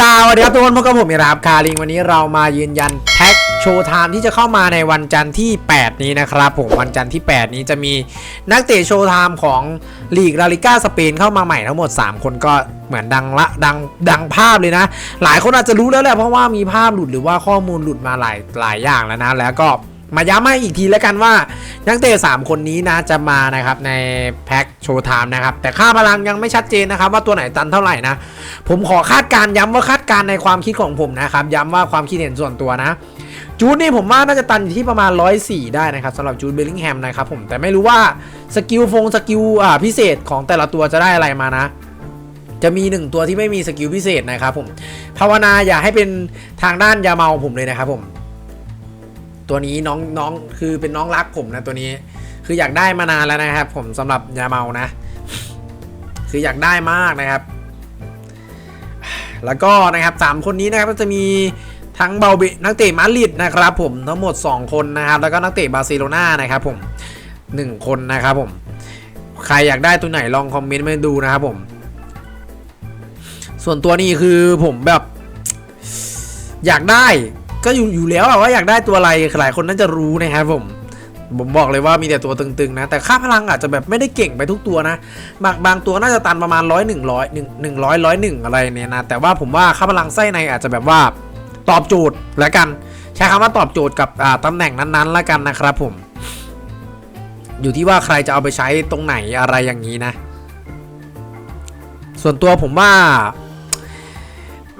สวัสดีครับทุกคนพบกับผมอีรับคาริงวันนี้เรามายืนยันแพ็กโชว์ไทม์ที่จะเข้ามาในวันจันทร์ที่ 8 นี้นะครับผมวันจันทร์ที่ 8 นี้จะมีนักเตะโชว์ไทม์ของลีกลาลิก้าสเปนเข้ามาใหม่ทั้งหมด 3 คนก็เหมือนดังละดังดังภาพเลยนะ หลายคนอาจจะรู้แล้วแหละเพราะว่ามีภาพหลุดหรือว่าข้อมูลหลุดมาหลายหลายอย่างแล้วนะ แล้วก็ มาย้ำให้อีกทีแล้วกันว่านักเตะ3คนนี้นะจะมานะครับในแพ็คโชว์ไทม์นะครับ แต่ค่าพลังยังไม่ชัดเจนนะครับ ว่าตัวไหนตันเท่าไหร่นะ ผมขอคาดการ์ย้ำว่าคาดการในความคิดของผมนะครับ ย้ำว่าความคิดเห็นส่วนตัวนะจูดนี่ผมว่าน่าจะตันอยู่ที่ประมาณ 104 ได้นะครับสำหรับจูดเบลลิงแฮมนะครับผมแต่ไม่รู้ว่าสกิลฟงสกิลอ่าพิเศษของแต่ละตัวจะได้อะไรมานะ จะมีหนึ่งตัวที่ไม่มีสกิลพิเศษนะครับผมภาวนาอย่าให้เป็นทางด้านยาเมาผมเลยนะครับผม ตัวนี้น้องน้องคือเป็นน้องรักผมนะตัวนี้ คืออยากได้มานานแล้วนะครับ ผมสำหรับยาเมานะ คืออยากได้มากนะครับ แล้วก็นะครับสามคนนี้นะครับก็จะมีทั้งเบาเบนักเตะมาดริดนะครับผมทั้งหมด 2 คนนะครับ แล้วก็นักเตะบาร์เซโลนานะครับผม 1 คนนะครับผม ใครอยากได้ตัวไหนลองคอมเมนต์มาดูนะครับผม ส่วนตัวนี้คือผมแบบ อยากได้ ก็อยู่อยู่แล้วอะว่าอยากได้ตัวอะไรหลายคนน่าจะรู้นะครับผมผมบอกเลยว่ามีแต่ตัวตึงๆนะ แต่ค่าพลังอาจจะแบบไม่ได้เก่งไปทุกตัวนะ บางบางตัวน่าจะตันประมาณร้อยหนึ่งร้อยหนึ่งหนึ่งร้อยร้อยหนึ่งอะไรเนี่ยนะ แต่ว่าผมว่าค่าพลังไส้ในอาจจะแบบว่าตอบโจทย์แล้วกัน ใช้คำว่าตอบโจทย์กับอ่าตำแหน่งนั้นๆแล้วกันนะครับผม อยู่ที่ว่าใครจะเอาไปใช้ตรงไหนอะไรอย่างนี้นะ ส่วนตัวผมว่า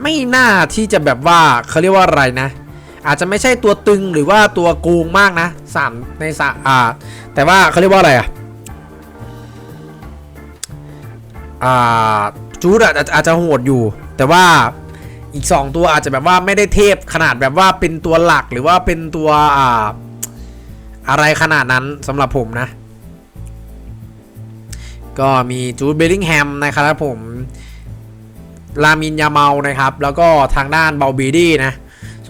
ไม่น่าที่จะแบบว่าเขาเรียกว่าอะไรนะ อาจจะไม่ใช่ตัวตึงหรือว่าตัวโกงมากนะสามในสามอ่าแต่ว่าเขาเรียกว่าอะไรอะอ่าจูดอะอาจอาจจะโหดอยู่ แต่ว่าอีก 2 ตัวอาจจะแบบว่าไม่ได้เทพขนาดแบบว่าเป็นตัวหลักหรือว่าเป็นตัวอ่าอะไรขนาดนั้นสำหรับผมนะ ก็มีจูดเบลลิงแฮมนะครับผมลามินยาเมานะครับ แล้วก็ทางด้านเบลบีดี้นะ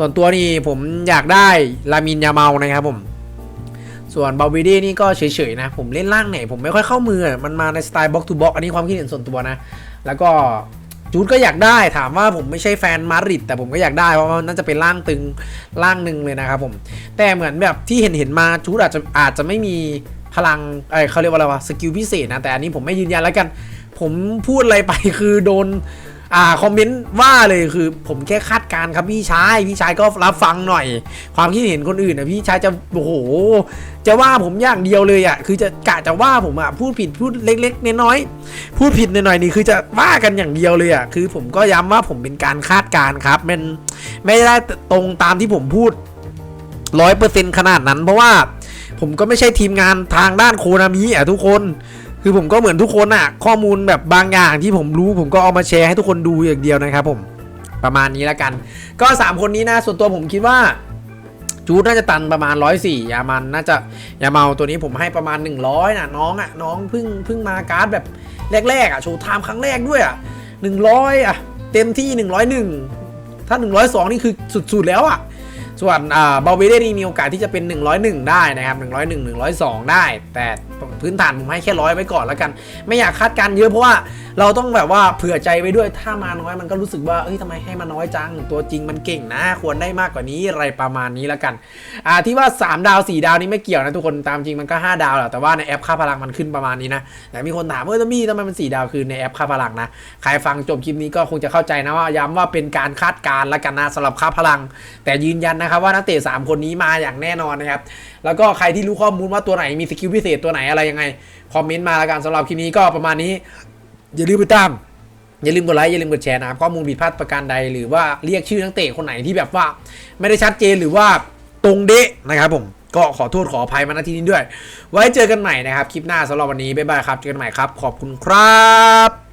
ส่วนตัวนี้ผมอยากได้ลามินยาเมานะครับผม ส่วนบลบีดี้นี่ก็เฉยๆนะ ผมเล่นล่างไหนผมไม่ค่อยเข้ามือ มันมาในสไตล์บ็อกทูบ็อกอันนี้ความคิดเห็นส่วนตัวนะ แล้วก็จูดก็อยากได้ถามว่าผมไม่ใช่แฟนมาริดแต่ผมก็อยากได้เพราะว่ามันน่าจะเป็นร่างตึงร่างหนึ่งเลยนะครับผม แต่เหมือนแบบที่เห็นเห็นมาจูดอาจจะอาจจะไม่มีพลังเอ้เขาเรียกว่าอะไรวะสกิลพิเศษนะแต่อันนี้ผมไม่ยืนยันแล้วกัน ผมพูดอะไรไปคือโดน อ่าคอมเมนต์ว่าเลยคือ ผมแค่คาดการณ์ครับพี่ชายพี่ชายก็รับฟังหน่อย ความคิดเห็นคนอื่นนะพี่ชายจะโอ้โหจะว่าผมอย่างเดียวเลยอะคือจะกะจะว่าผมอะพูดผิดพูดเล็กๆน้อยๆพูดผิดหน่อยๆนี่คือจะว่ากันอย่างเดียวเลยอะคือ ผมก็ย้ำว่าผมเป็นการคาดการณ์ครับมันไม่ได้ตรงตามที่ผมพูดร้อยเปอร์เซ็นขนาดนั้น เพราะว่าผมก็ไม่ใช่ทีมงานทางด้านโคนามิอะทุกคน คือผมก็เหมือนทุกคนอะข้อมูลแบบบางอย่างที่ผมรู้ ผมก็เอามาแชร์ให้ทุกคนดูอย่างเดียวนะครับผมประมาณนี้แล้วกัน ก็ 3 คนนี้นะ ส่วนตัวผมคิดว่า จูดน่าจะตันประมาณ 104ยามันน่าจะยาเมาตัวนี้ผมให้ประมาณ 100นะน้องอะน้องเพิ่งเพิ่งมาการ์ดแบบแรกๆอะโชว์ไทม์ครั้งแรกด้วยอะ100อะเต็มที่ 101 ถ้า 102 นี่คือสุดๆแล้วอะ ส่วนอ่าบาเวเดนี่มีโอกาสที่จะเป็น 101 ได้นะครับ 101 102 ได้ แต่พื้นฐานผมให้แค่ร้อยไว้ก่อนแล้วกัน ไม่อยากคาดการณ์เยอะเพราะว่าเราต้องแบบว่าเผื่อใจไว้ด้วยถ้ามาน้อยมันก็รู้สึกว่าเอ้ยทำไมให้มาน้อยจัง ตัวจริงมันเก่งนะ ควรได้มากกว่านี้อะไรประมาณนี้แล้วกันอ่าที่ว่า 3 ดาว 4 ดาวนี่ไม่เกี่ยวนะทุกคนตามจริงมันก็ 5 ดาวแหละแต่ว่าในแอปค่าพลังมันขึ้นประมาณนี้นะแต่มีคนถามเออจะมีทำไมมัน 4 ดาวคือในแอปค่าพลังนะใครฟังจบคลิปนี้ก็คงจะเข้าใจนะว่าย้ำว่าเป็นการคาดการณ์แล้วกันนะสำหรับค่าพลัง แต่ยืนยันนะครับว่านักเตะ3คนนี้มาอย่างแน่นอนนะครับแล้วก็ใครที่รู้ข้อมูลว่าตัวไหนมีสกิลพิเศษตัวไหนอะไรยังไงคอมเมนต์มาแล้วกันสำหรับคลิปนี้ก็ประมาณนี้ อย่าลืมไปตาม อย่าลืมกดไลค์อย่าลืมกดแชร์นะครับข้อมูลผิดพลาดประการใดหรือว่าเรียกชื่อนักเตะคนไหนที่แบบว่า ไม่ได้ชัดเจนหรือว่าตรงเดะนะครับผมก็ขอโทษขออภัยมาณที่นี้ด้วย ไว้เจอกันใหม่นะครับ คลิปหน้าสำหรับวันนี้ บ๊ายบายครับ เจอกันใหม่ครับ ขอบคุณครับ